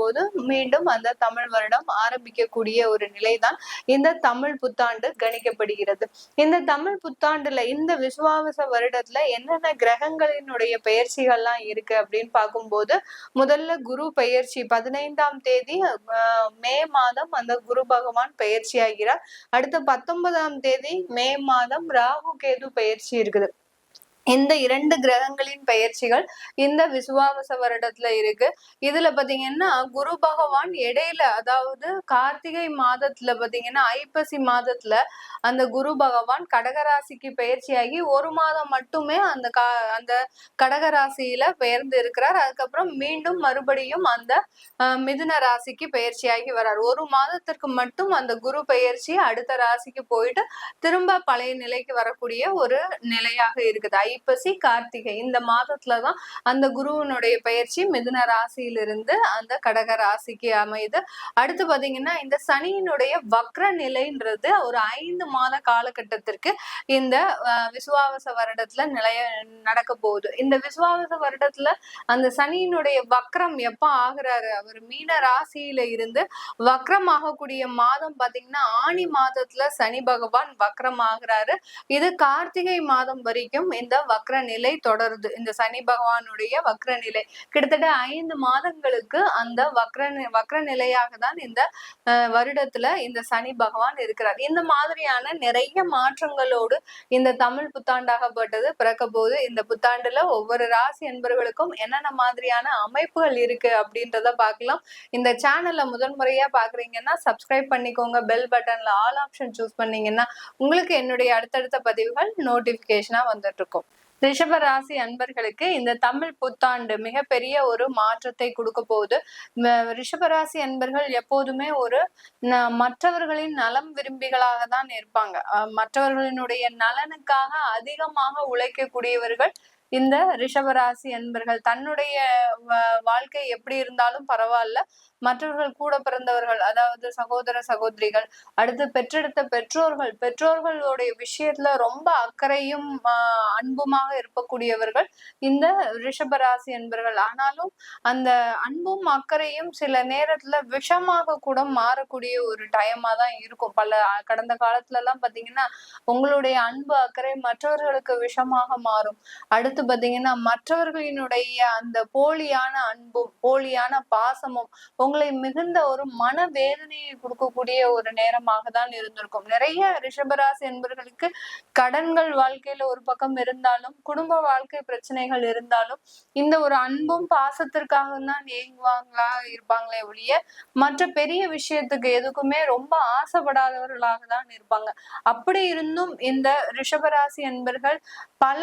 போது மீண்டும் அந்த தமிழ் வருடம் ஆரம்பிக்கக்கூடிய ஒரு நிலைதான் இந்த தமிழ் புத்தாண்டு கணிக்கப்படுகிறது. இந்த தமிழ் புத்தாண்டுல இந்த விசுவாவச வருடத்துல என்னென்ன கிரகங்களினுடைய பெயர்ச்சிகள்லாம் இருக்கு அப்படின்னு பார்க்கும்போது முதல்ல குரு பெயர்ச்சி பதினைந்தாம் தேதி மே மாதம் அந்த குரு பகவான் பெயர்ச்சி ஆகிறார் அடுத்த பத்தொன்பதாம் தேதி மே மாதம் ராகு கேது பெயர்ச்சி இருக்குது. இந்த இரண்டு கிரகங்களின் பெயர்ச்சிகள் இந்த விசுவாவச வருடத்துல இருக்கு. இதுல பாத்தீங்கன்னா குரு பகவான் இடையில அதாவது கார்த்திகை மாதத்துல பாத்தீங்கன்னா ஐப்பசி மாதத்துல அந்த குரு பகவான் கடகராசிக்கு பயிற்சியாகி ஒரு மாதம் மட்டுமே அந்த கா அந்த கடகராசியில பெயர்ந்து இருக்கிறார். அதுக்கப்புறம் மீண்டும் மறுபடியும் அந்த மிதுன ராசிக்கு பயிற்சியாகி வர்றார். ஒரு மாதத்திற்கு மட்டும் அந்த குரு பெயர்ச்சி அடுத்த ராசிக்கு போயிட்டு திரும்ப பழைய நிலைக்கு வரக்கூடிய ஒரு நிலையாக இருக்குது. ஐப்பசி கார்த்திகை. இந்த மாதத்துல தான் அந்த குருவனுடைய பயிற்சி மிதுன ராசியிலிருந்து அந்த கடக ராசிக்கு அமையுது. அடுத்து பாத்தீங்கன்னா இந்த சனியினுடைய வக்ர நிலைன்றது ஒரு ஐந்து மாத காலகட்டத்திற்கு இந்த விசுவாவச வருடத்துல நிலைய நடக்க போகுது. இந்த விசுவாவச வருடத்துல அந்த சனியினுடைய வக்ரம் எப்ப ஆகுறாரு? அவர் மீன ராசியில இருந்து வக்ரம் ஆகக்கூடிய மாதம் பாத்தீங்கன்னா ஆணி மாதத்துல சனி பகவான் வக்ரம் ஆகுறாரு இது கார்த்திகை மாதம் வரைக்கும் இந்த வக்ர நிலை தொடருது. இந்த சனி பகவானுடைய வக்ர நிலை கிட்டத்தட்ட ஐந்து மாதங்களுக்கு அந்த வக்ர வக்ர நிலையாக தான் இந்த வருடத்துல இந்த சனி பகவான் இருக்கிறார். இந்த மாதிரியான நிறைய மாற்றங்களோடு இந்த தமிழ் புத்தாண்டாகப்பட்டது பிறக்க போது இந்த புத்தாண்டுல ஒவ்வொரு ராசி என்பவர்களுக்கும் என்னென்ன மாதிரியான அமைப்புகள் இருக்கு அப்படின்றத பார்க்கலாம். இந்த சேனல்ல முதன்முறையா பாக்குறீங்கன்னா சப்ஸ்கிரைப் பண்ணிக்கோங்க. பெல் பட்டன்ல ஆல் ஆப்ஷன் சூஸ் பண்ணீங்கன்னா உங்களுக்கு என்னுடைய அடுத்தடுத்த பதிவுகள் நோட்டிபிகேஷனா வந்துட்டு இருக்கும் ரிஷபராசி அன்பர்களுக்கு இந்த தமிழ் புத்தாண்டு மிகப்பெரிய ஒரு மாற்றத்தை கொடுக்க போகுது. ரிஷபராசி அன்பர்கள் எப்போதுமே ஒரு மற்றவர்களின் நலம் விரும்பிகளாக தான் இருப்பாங்க. மற்றவர்களினுடைய நலனுக்காக அதிகமாக உழைக்கக்கூடியவர்கள் இந்த ரிஷபராசி என்பர்கள் தன்னுடைய வாழ்க்கை எப்படி இருந்தாலும் பரவாயில்ல. மற்றவர்கள் கூட பிறந்தவர்கள் அதாவது சகோதர சகோதரிகள் அடுத்து பெற்றெடுத்த பெற்றோர்கள் பெற்றோர்களுடைய விஷயத்துல ரொம்ப அக்கறையும் அன்புமாக இருக்கக்கூடியவர்கள் இந்த ரிஷபராசி என்பர்கள் ஆனாலும் அந்த அன்பும் அக்கறையும் சில நேரத்துல விஷமாக கூட மாறக்கூடிய ஒரு டைமா தான் இருக்கும். பல கடந்த காலத்துல எல்லாம் பாத்தீங்கன்னா உங்களுடைய அன்பு அக்கறை மற்றவர்களுக்கு விஷமாக மாறும். அடுத்து அடுத்து பாத்தீங்கன்னா மற்றவர்களினுடைய அந்த போலியான அன்பும் போலியான பாசமும் உங்களை மிகுந்த ஒரு மனவேதனையை கொடுக்கக்கூடிய ஒரு நேரமாக தான் இருந்திருக்கும். நிறைய ரிஷபராசி என்பவர்களுக்கு கடன்கள் வாழ்க்கையில ஒரு பக்கம் இருந்தாலும் குடும்ப வாழ்க்கை பிரச்சனைகள் இருந்தாலும் இந்த ஒரு அன்பும் பாசத்திற்காக தான் ஏங்குவாங்களா இருப்பாங்களே ஒழிய மற்ற பெரிய விஷயத்துக்கு எதுக்குமே ரொம்ப ஆசைப்படாதவர்களாக தான் இருப்பாங்க. அப்படி இருந்தும் இந்த ரிஷபராசி என்பர்கள் பல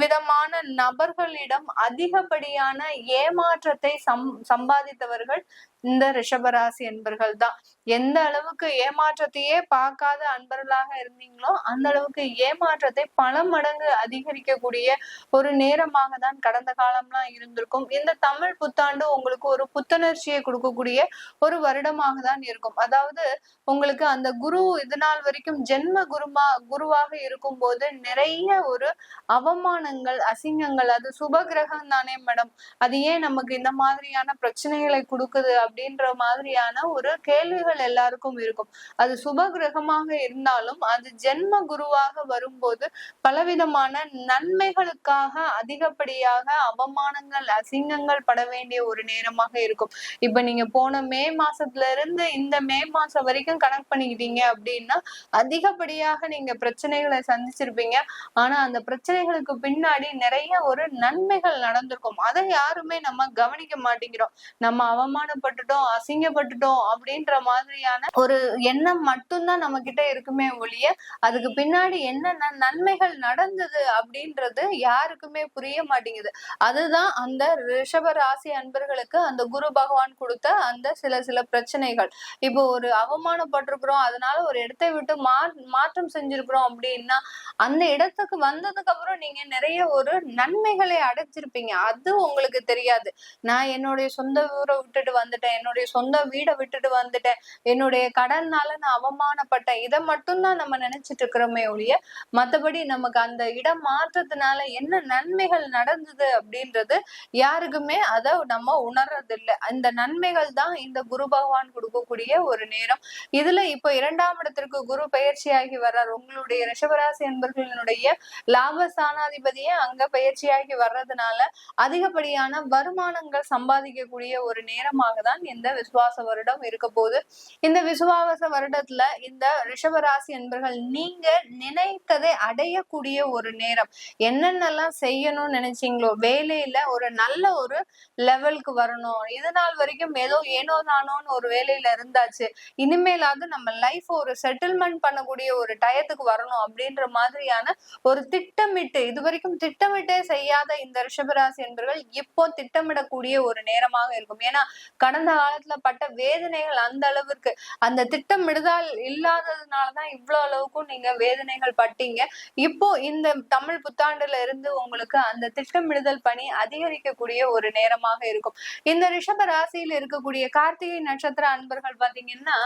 விதமான நபர்களிடம் அதிகப்படியான ஏமாற்றத்தை சம் சம்பாதித்தவர்கள் இந்த ரிஷபராசி என்பர்கள் தான் எந்த அளவுக்கு ஏமாற்றத்தையே பார்க்காத அன்பர்களாக இருந்தீங்களோ அந்த அளவுக்கு ஏமாற்றத்தை பல மடங்கு அதிகரிக்கக்கூடிய ஒரு நேரமாக தான் கடந்த காலம்லாம் இருந்திருக்கும். இந்த தமிழ் புத்தாண்டு உங்களுக்கு ஒரு புத்துணர்ச்சியை கொடுக்கக்கூடிய ஒரு வருடமாக தான் இருக்கும். அதாவது உங்களுக்கு அந்த குரு இது நாள் வரைக்கும் ஜென்ம குருமா குருவாக இருக்கும் போது நிறைய ஒரு அவமானங்கள் அசிங்கங்கள் அது சுப கிரகம் தானே மேடம். அது ஏன் நமக்கு இந்த மாதிரியான பிரச்சனைகளை கொடுக்குது அப்படின்ற மாதிரியான ஒரு கேள்விகள் எல்லாருக்கும் இருக்கும். அது சுப கிரகமாக இருந்தாலும் அது ஜென்ம குருவாக வரும்போது பலவிதமான நன்மைகளுக்காக அதிகப்படியாக அவமானங்கள் அசிங்கங்கள் பட வேண்டிய ஒரு நேரமாக இருக்கும். இப்ப நீங்க போன மே மாசத்துல இருந்து இந்த மே மாசம் வரைக்கும் கனெக்ட் பண்ணிக்கிட்டீங்க அப்படின்னா அதிகப்படியாக நீங்க பிரச்சனைகளை சந்திச்சிருப்பீங்க. ஆனா அந்த பிரச்சனைகளுக்கு பின்னாடி நிறைய ஒரு நன்மைகள் நடந்திருக்கும். அதை யாருமே நம்ம கவனிக்க மாட்டேங்கிறோம். நம்ம அவமானப்பட்டுட்டோம் அசிங்கப்பட்டுட்டோம் அப்படின்ற மாதிரியான ஒரு எண்ணம் மட்டும்தான் நம்ம கிட்ட இருக்குமே ஒழிய அதுக்கு பின்னாடி என்னென்ன நன்மைகள் நடந்தது அப்படின்றது யாருக்குமே புரிய மாட்டேங்குது. அதுதான் அந்த ரிஷப ராசி அன்பர்களுக்கு அந்த குரு பகவான் கொடுத்த அந்த சில சில பிரச்சனைகள். இப்போ ஒரு அவமானப்பட்டிருக்கிறோம் அதனால ஒரு இடத்தை விட்டு மா மாற்றம் செஞ்சிருக்கிறோம் அப்படின்னா அந்த இடத்துக்கு வந்ததுக்கு அப்புறம் நீங்க நிறைய ஒரு நன்மைகளை அடைச்சிருப்பீங்க அது உங்களுக்கு தெரியாது. நான் என்னுடைய சொந்த ஊரை விட்டுட்டு வந்துட்டேன் என்னுடைய சொந்த வீடை விட்டுட்டு வந்துட்டேன். என்னுடைய கடன்னால நான் அவமானப்பட்டேன். இதை மட்டும்தான் நம்ம நினைச்சிட்டு இருக்கிறோமே ஒழிய மத்தபடி நமக்கு அந்த இடம் மாற்றத்தினால என்ன நன்மைகள் நடந்தது அப்படின்றது யாருக்குமே அதை நம்ம உணர்றது இல்லை அந்த நன்மைகள் தான் இந்த குரு பகவான் கொடுக்கக்கூடிய ஒரு நேரம். இதுல இப்போ இரண்டாம் இடத்திற்கு குரு பயிற்சியாகி வர்றார். உங்களுடைய ரிஷபராசி என்பர்களினுடைய லாப ஸ்தானாதிபதியே அங்க பயிற்சியாகி வர்றதுனால அதிகப்படியான வருமானங்கள் சம்பாதிக்கக்கூடிய ஒரு நேரமாக தான் இந்த விசுவாச வருடம் இருக்க போது இந்த விசுவாச வருடத்துல இந்த ரிஷபராசி என்பர்கள் நீங்க நினைத்ததை அடையக்கூடிய ஒரு நேரம். என்னென்னலாம் செய்யணும்னு நினைச்சீங்களோ வேலையில ஒரு நல்ல ஒரு லெவலுக்கு வரணும். இது நாள் வரைக்கும் ஏதோ ஏனோ தானோன்னு ஒரு வேலையில இருந்தாச்சு. இனிமேலாவது நம்ம லைஃப் ஒரு செட்டில்மெண்ட் பண்ணக்கூடிய ஒரு டயத்துக்கு வரணும் அப்படின்ற மாதிரியான ஒரு திட்டமிட்டு இது வரைக்கும் திட்டமிட்டே செய்யாத இந்த ரிஷபராசி என்பவர்கள் இப்போ திட்டமிடக்கூடிய ஒரு நேரமாக இருக்கும். ஏன்னா கடந்த கடந்த காலத்துல பட்ட வேதனைகள் அந்த அளவிற்கு அந்த திட்டமிடுதல் இல்லாததுனாலதான் இவ்வளவு அளவுக்கும் நீங்க வேதனைகள் பட்டீங்க. இப்போ இந்த தமிழ் புத்தாண்டுல இருந்து உங்களுக்கு அந்த திட்டமிடுதல் பணி அதிகரிக்கக்கூடிய ஒரு நேரமாக இருக்கும். இந்த ரிஷப ராசியில இருக்கக்கூடிய கார்த்திகை நட்சத்திர அன்பர்கள் பாத்தீங்கன்னா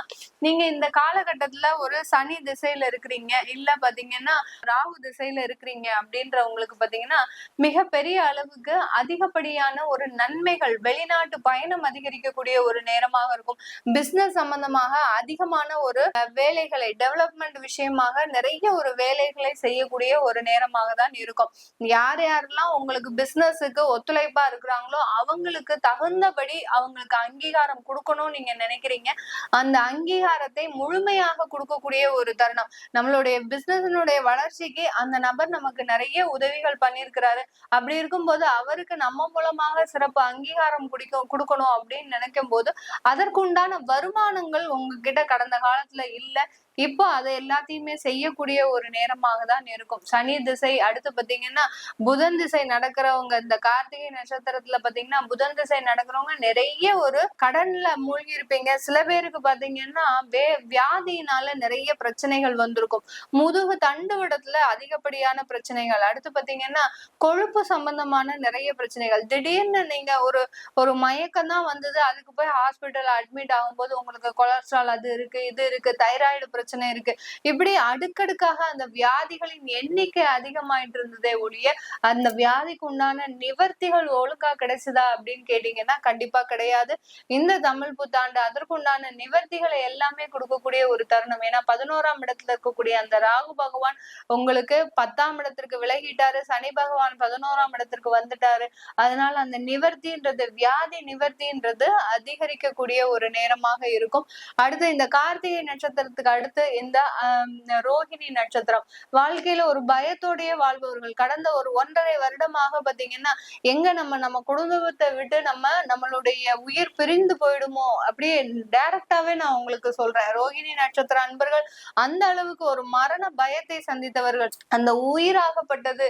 நீங்க இந்த காலகட்டத்துல ஒரு சனி திசையில இருக்கிறீங்க. இல்ல பாத்தீங்கன்னா ராகு திசையில இருக்கிறீங்க அப்படின்றவங்களுக்கு பாத்தீங்கன்னா மிகப்பெரிய அளவுக்கு அதிகப்படியான ஒரு நன்மைகள் வெளிநாட்டு பயணம் அதிகரிக்கக்கூடிய ஒரு நேரமாக இருக்கும். பிசினஸ் சம்பந்தமாக அதிகமான ஒரு வேலைகளை டெவலப்மெண்ட் விஷயமாக நிறைய ஒரு வேலைகளை செய்யக்கூடிய ஒரு நேரமாக தான் இருக்கும். யார் யாரெல்லாம் உங்களுக்கு பிசினஸுக்கு ஒத்துழைப்பா இருக்கிறாங்களோ அவங்களுக்கு தகுந்தபடி அவங்களுக்கு அங்கீகாரம் கொடுக்கணும்னு நீங்க நினைக்கிறீங்க அந்த அங்கீகாரத்தை முழுமையாக கொடுக்கக்கூடிய ஒரு தருணம். நம்மளுடைய பிசினஸினுடைய வளர்ச்சிக்கு அந்த நபர் நமக்கு நிறைய உதவிகள் பண்ணியிருக்கிறாரு. அப்படி இருக்கும்போது அவருக்கு நம்ம மூலமாக சிறப்பு அங்கீகாரம் குடிக்க கொடுக்கணும் அப்படின்னு நினைக்கும் போது அதற்குண்டான வருமானங்கள் உங்ககிட்ட கடந்த காலத்துல இல்ல. இப்போ அதை எல்லாத்தையுமே செய்யக்கூடிய ஒரு நேரமாக தான் இருக்கும். சனி திசை அடுத்து பாத்தீங்கன்னா புதன் திசை நடக்கிறவங்க இந்த கார்த்திகை நட்சத்திரத்துல பாத்தீங்கன்னா புதன் திசை நடக்கிறவங்க நிறைய ஒரு கடன்ல மூழ்கி இருப்பீங்க. சில பேருக்கு பாத்தீங்கன்னா வே வியாதியினால நிறைய பிரச்சனைகள் வந்திருக்கும். முதுகு தண்டுவடத்துல அதிகப்படியான பிரச்சனைகள். அடுத்து பாத்தீங்கன்னா கொழுப்பு சம்பந்தமான நிறைய பிரச்சனைகள். திடீர்னு நீங்க ஒரு ஒரு மயக்கம் தான் வந்தது. அதுக்கு போய் ஹாஸ்பிட்டல் அட்மிட் ஆகும்போது உங்களுக்கு கொலஸ்ட்ரால் அது இருக்கு இது இருக்கு தைராய்டு பிரச்சனை பிரச்சனை இருக்கு. இப்படி அடுக்கடுக்காக அந்த வியாதிகளின் எண்ணிக்கை அதிகமாயிட்டு இருந்ததே ஒழிய அந்த வியாதிக்கு உண்டான நிவர்த்திகள் ஒழுங்கா கிடைச்சதா அப்படின்னு கேட்டீங்கன்னா கண்டிப்பா கிடையாது. இந்த தமிழ் புத்தாண்டு அதற்குண்டான நிவர்த்திகளை எல்லாமே கொடுக்கக்கூடிய ஒரு தருணம். ஏன்னா பதினோராம் இடத்துல இருக்கக்கூடிய அந்த ராகு பகவான் உங்களுக்கு பத்தாம் இடத்திற்கு விலகிட்டாரு. சனி பகவான் பதினோராம் இடத்திற்கு வந்துட்டாரு. அதனால அந்த நிவர்த்தின்றது வியாதி நிவர்த்தின்றது அதிகரிக்கக்கூடிய ஒரு நேரமாக இருக்கும். அடுத்து இந்த கார்த்திகை நட்சத்திரத்துக்கு அடுத்து அடுத்து இந்த ரோஹிணி நட்சத்திரம். வாழ்க்கையில ஒரு பயத்தோடைய வாழ்பவர்கள். கடந்த ஒரு ஒன்றரை வருடமாக பாத்தீங்கன்னா எங்க நம்ம நம்ம குடும்பத்தை விட்டு நம்ம நம்மளுடைய உயிர் பிரிந்து போயிடுமோ அப்படியே டைரக்டாவே நான் உங்களுக்கு சொல்றேன். ரோஹிணி நட்சத்திர அன்பர்கள் அந்த அளவுக்கு ஒரு மரண பயத்தை சந்தித்தவர்கள். அந்த உயிராகப்பட்டது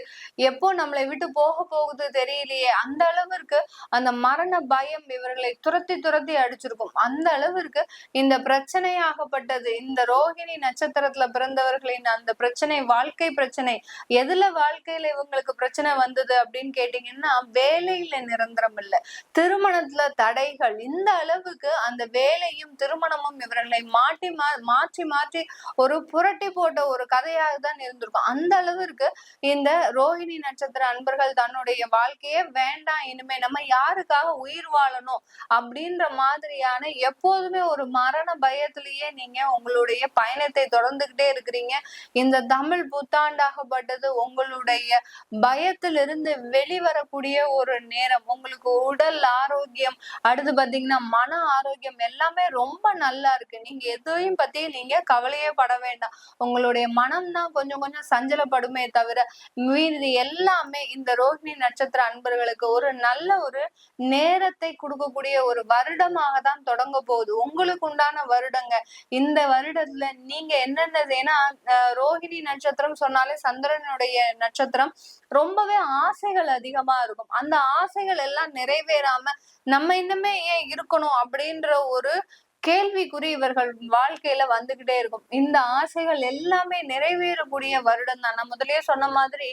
எப்போ நம்மளை விட்டு போக போகுது தெரியலையே. அந்த அளவிற்கு அந்த மரண பயம் இவர்களை துரத்தி துரத்தி அடிச்சிருக்கும். அந்த அளவிற்கு இந்த பிரச்சனையாகப்பட்டது. இந்த ரோகிணி நட்சத்திரத்துல பிறந்தவர்களின் அந்த பிரச்சனை வாழ்க்கை பிரச்சனை எதுல வாழ்க்கையில இவங்களுக்கு பிரச்சனை வந்தது அப்படின்னு கேட்டீங்கன்னா வேலையில நிரந்தரம் இல்லை. திருமணத்துல தடைகள் இந்த அளவுக்கு அந்த வேலையும் திருமணமும் இவர்களை மாட்டி மா மாற்றி மாற்றி ஒரு புரட்டி போட்ட ஒரு கதையாக தான் இருந்திருக்கும். அந்த அளவிற்கு இந்த ரோஹிணி நட்சத்திர அன்பர்கள் தன்னுடைய வாழ்க்கையே வேண்டாம் இனிமே நம்ம யாருக்காக உயிர் வாழணும் அப்படின்ற மாதிரியான எப்போதுமே ஒரு மரண பயத்திலேயே நீங்க உங்களுடைய பயணத்தை தொடர்ந்துகிட்டே இருக்கிறீங்க. இந்த தமிழ் புத்தாண்டாகப்பட்டது உங்களுடைய பயத்திலிருந்து வெளிவரக்கூடிய ஒரு நேரம். உங்களுக்கு உடல் ஆரோக்கியம் அடுத்து பாத்தீங்கன்னா மன ஆரோக்கியம் எல்லாமே ரொம்ப நல்லா இருக்கு. நீங்க எதையும் பத்தி நீங்க கவலையே பட வேண்டாம். உங்களுடைய மனம் தான் கொஞ்சம் கொஞ்சம் சஞ்சலப்படுமே தவிர மீதி எல்லாமே இந்த ரோஹிணி நட்சத்திர அன்பர்களுக்கு ஒரு நல்ல ஒரு நேரத்தை கொடுக்கக்கூடிய ஒரு வருடமாக தான் தொடங்க போகுது. உங்களுக்கு உண்டான வருடங்க. இந்த வருடத்துல நீங்க என்னென்னது? ஏன்னா அஹ், ரோஹிணி நட்சத்திரம் சொன்னாலே சந்திரனுடைய நட்சத்திரம் ரொம்பவே ஆசைகள் அதிகமா இருக்கும். அந்த ஆசைகள் எல்லாம் நிறைவேறாம நம்ம இன்னுமே ஏன் இருக்கணும் அப்படின்ற ஒரு கேள்விக்குறி இவர்கள் வாழ்க்கையில வந்துகிட்டே இருக்கும். இந்த ஆசைகள் எல்லாமே நிறைவேறக்கூடிய வருடம் தான். நான் சொன்ன மாதிரி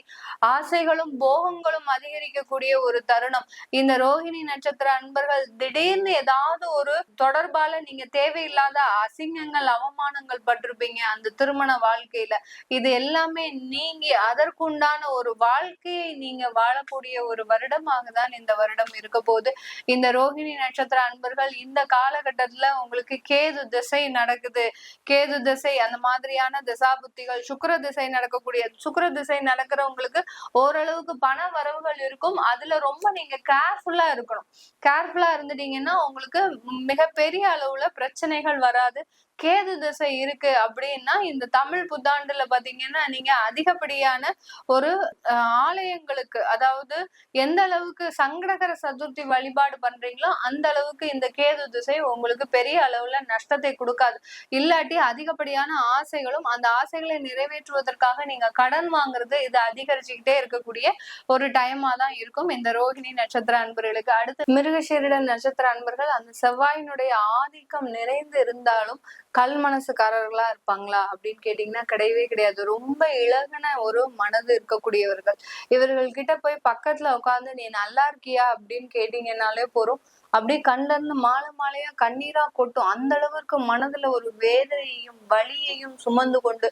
ஆசைகளும் போகங்களும் அதிகரிக்கக்கூடிய ஒரு தருணம். இந்த ரோஹிணி நட்சத்திர அன்பர்கள் திடீர்னு ஏதாவது ஒரு தொடர்பால நீங்க தேவையில்லாத அசிங்கங்கள் அவமானங்கள் பட்டிருப்பீங்க அந்த திருமண வாழ்க்கையில. இது எல்லாமே நீங்கி அதற்குண்டான ஒரு வாழ்க்கையை நீங்க வாழக்கூடிய ஒரு வருடமாக தான் இந்த வருடம் இருக்க போகுது. இந்த ரோஹிணி நட்சத்திர அன்பர்கள் இந்த காலகட்டத்துல உங்களுக்கு கேது திசை நடக்குது. கேது திசை அந்த மாதிரியான திசா புத்திகள் சுக்கர திசை நடக்கக்கூடிய சுக்கர திசை நடக்கிறவங்களுக்கு ஓரளவுக்கு பண வரவுகள் இருக்கும். அதுல ரொம்ப நீங்க கேர்ஃபுல்லா இருக்கணும். கேர்ஃபுல்லா இருந்துட்டீங்கன்னா உங்களுக்கு மிகப்பெரிய அளவுல பிரச்சனைகள் வராது. கேது திசை இருக்கு அப்படின்னா இந்த தமிழ் புத்தாண்டுல பாத்தீங்கன்னா நீங்க அதிகப்படியான ஒரு அஹ், ஆலயங்களுக்கு அதாவது எந்த அளவுக்கு சங்கடகர சதுர்த்தி வழிபாடு பண்றீங்களோ அந்த அளவுக்கு இந்த கேது திசை உங்களுக்கு பெரிய அளவுல நஷ்டத்தை கொடுக்காது. இல்லாட்டி அதிகப்படியான ஆசைகளும் அந்த ஆசைகளை நிறைவேற்றுவதற்காக நீங்க கடன் வாங்குறது இது அதிகரிச்சுக்கிட்டே இருக்கக்கூடிய ஒரு டைமா தான் இருக்கும். இந்த ரோஹிணி நட்சத்திர அன்பர்களுக்கு அடுத்து மிருகசீரிட நட்சத்திர அன்பர்கள் அந்த செவ்வாயினுடைய ஆதிக்கம் நிறைந்து இருந்தாலும் கல் மனசுக்காரர்களா இருப்பாங்களா அப்படின்னு கேட்டீங்கன்னா கிடையவே கிடையாது. ரொம்ப இழகுன ஒரு மனது இருக்கக்கூடியவர்கள். இவர்கள் கிட்ட போய் பக்கத்துல உட்கார்ந்து நீ நல்லா இருக்கியா? அப்படின்னு கேட்டீங்கன்னாலே போறோம் அப்படியே கண்ல இருந்து மாலை மாலையா கண்ணீரா கொட்டும். அந்த அளவுக்கு மனதுல ஒரு வேதனையையும் வலியையும் சுமந்து கொண்டு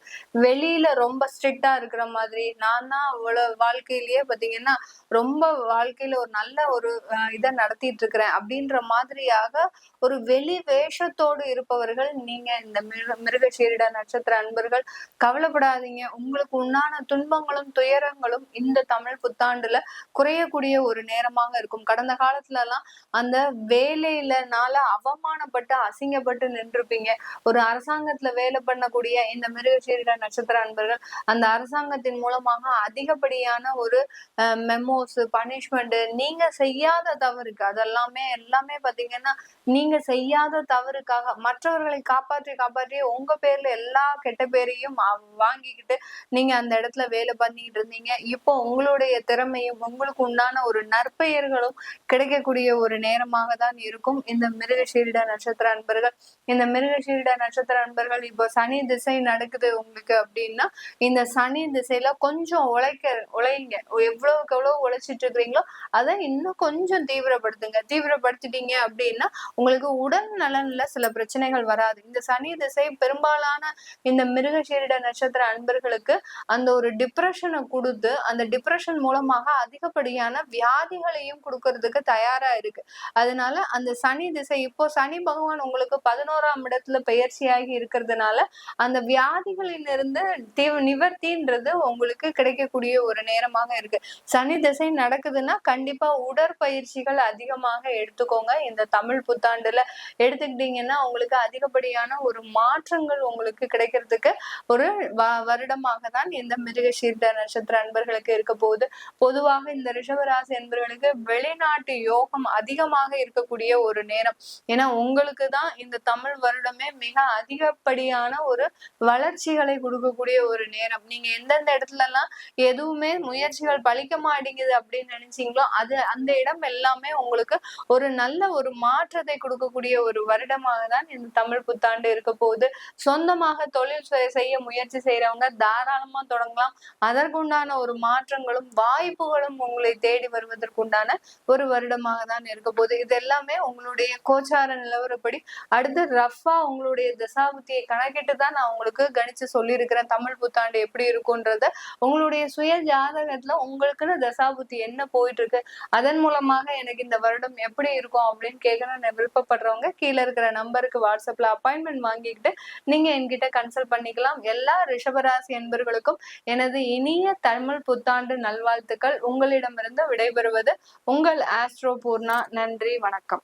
வெளியில ரொம்ப ஸ்ட்ரிக்டா இருக்கிற மாதிரி நான் தான் அவ்வளவு வாழ்க்கையிலேயே பாத்தீங்கன்னா ரொம்ப வாழ்க்கையில ஒரு நல்ல ஒரு இதை நடத்திட்டு இருக்கிறேன். அப்படின்ற மாதிரியாக ஒரு வெளி வேஷத்தோடு இருப்பவர்கள் நீங்க இந்த மிருக மிருகசீரிட நட்சத்திர அன்பர்கள் கவலைப்படாதீங்க. உங்களுக்கு உண்டான துன்பங்களும் துயரங்களும் இந்த தமிழ் புத்தாண்டுல குறையக்கூடிய ஒரு நேரமாக இருக்கும். கடந்த காலத்துல எல்லாம் அந்த வேலையிலனால அவமானப்பட்டு அசிங்கப்பட்டு நின்றுப்பீங்க ஒரு அரசாங்கத்துல வேலை பண்ணக்கூடிய இந்த மிருகசீரிட நட்சத்திர அன்பர்கள் அந்த அரசாங்கத்தின் மூலமாக அதிகப்படியான ஒரு மெமோஸ் பனிஷ்மெண்ட் நீங்க செய்யாத தவறுக்கு அதெல்லாமே எல்லாமே பாத்தீங்கன்னா நீங்க செய்யாத தவறுக்காக மற்றவர்களை காப்பாற்றி காப்பாற்றி உங்க பேர்ல எல்லா கெட்ட பேரையும் வாங்கிக்கிட்டு நீங்க அந்த இடத்துல வேலை பண்ணிட்டு இருந்தீங்க. இப்போ உங்களுடைய திறமையும் உங்களுக்கு உண்டான ஒரு நற்பெயர்களும் கிடைக்கக்கூடிய ஒரு நேரமா வருடமாக தான் இருக்கும். இந்த மிருகசீரிட நட்சத்திர அன்பர்கள் இந்த மிருகசீரிட நட்சத்திர அன்பர்கள் இப்போ சனி திசை நடக்குது உங்களுக்கு அப்படின்னா இந்த சனி திசையில கொஞ்சம் உழைக்க உழைங்க. எவ்வளவுக்கு எவ்வளவு உழைச்சிட்டு இருக்கிறீங்களோ அதை இன்னும் கொஞ்சம் தீவிரப்படுத்துங்க. தீவிரப்படுத்திட்டீங்க அப்படின்னா உங்களுக்கு உடல் நலன்ல சில பிரச்சனைகள் வராது. இந்த சனி திசை பெரும்பாலான இந்த மிருகசீரிட நட்சத்திர அன்பர்களுக்கு அந்த ஒரு டிப்ரெஷனை கொடுத்து அந்த டிப்ரெஷன் மூலமாக அதிகப்படியான வியாதிகளையும் கொடுக்கறதுக்கு தயாரா இருக்கு. அதனால அந்த சனி திசை இப்போ சனி பகவான் உங்களுக்கு பதினோராம் இடத்துல பயிற்சியாகி இருக்கிறதுனால அந்த வியாதிகளில் இருந்து தீவ நிவர்த்தின்றது உங்களுக்கு கிடைக்கக்கூடிய ஒரு நேரமாக இருக்கு. சனி திசை நடக்குதுன்னா கண்டிப்பா உடற்பயிற்சிகள் அதிகமாக எடுத்துக்கோங்க. இந்த தமிழ் புத்தாண்டுல எடுத்துக்கிட்டீங்கன்னா உங்களுக்கு அதிகப்படியான ஒரு மாற்றங்கள் உங்களுக்கு கிடைக்கிறதுக்கு ஒரு வருடமாக தான் இந்த மிருகசீர்ட நட்சத்திர அன்பர்களுக்கு இருக்க போகுது. பொதுவாக இந்த ரிஷபராசி என்பர்களுக்கு வெளிநாட்டு யோகம் அதிகமாக இருக்கக்கூடிய ஒரு நேரம். ஏன்னா உங்களுக்கு தான் இந்த தமிழ் வருடமே மிக அதிகப்படியான ஒரு வளர்ச்சிகளை கொடுக்கக்கூடிய ஒரு நேரம். நீங்க எந்தெந்த இடத்துல எல்லாம் எதுவுமே முயற்சிகள் பழிக்க மாட்டேங்குது அப்படின்னு நினைச்சீங்களோ அது அந்த இடம் எல்லாமே உங்களுக்கு ஒரு நல்ல ஒரு மாற்றத்தை கொடுக்கக்கூடிய ஒரு வருடமாக தான் இந்த தமிழ் புத்தாண்டு இருக்க போகுது. சொந்தமாக தொழில் செய்ய முயற்சி செய்யறவங்க தாராளமா தொடங்கலாம். அதற்குண்டான ஒரு மாற்றங்களும் வாய்ப்புகளும் உங்களை தேடி வருவதற்குண்டான ஒரு வருடமாக தான் இருக்க போகுது. இது எல்லாமே உங்களுடைய கோச்சார நிலவரப்படி அடுத்து ரஃபா உங்களுடைய தசாபுத்தியை கணக்கிட்டு தான் நான் உங்களுக்கு கணிச்சு சொல்லியிருக்கிறேன். தமிழ் புத்தாண்டு எப்படி இருக்கும்ன்றத. உங்களுடைய சுய ஜாதகத்துல உங்களுக்குன்னு தசாபுத்தி என்ன போயிட்டு இருக்கு அதன் மூலமாக எனக்கு இந்த வருடம் எப்படி இருக்கும் அப்படின்னு கேட்கணும்னு விருப்பப்படுறவங்க கீழே இருக்கிற நம்பருக்கு வாட்ஸ்அப்ல அப்பாயின்மெண்ட் வாங்கிக்கிட்டு நீங்க என்கிட்ட கன்சல்ட் பண்ணிக்கலாம். எல்லா ரிஷபராசி என்பர்களுக்கும் எனது இனிய தமிழ் புத்தாண்டு நல்வாழ்த்துக்கள். உங்களிடமிருந்து விடைபெறுவது உங்கள் ஆஸ்ட்ரோ பூர்ணா. நன்றி. வணக்கம்.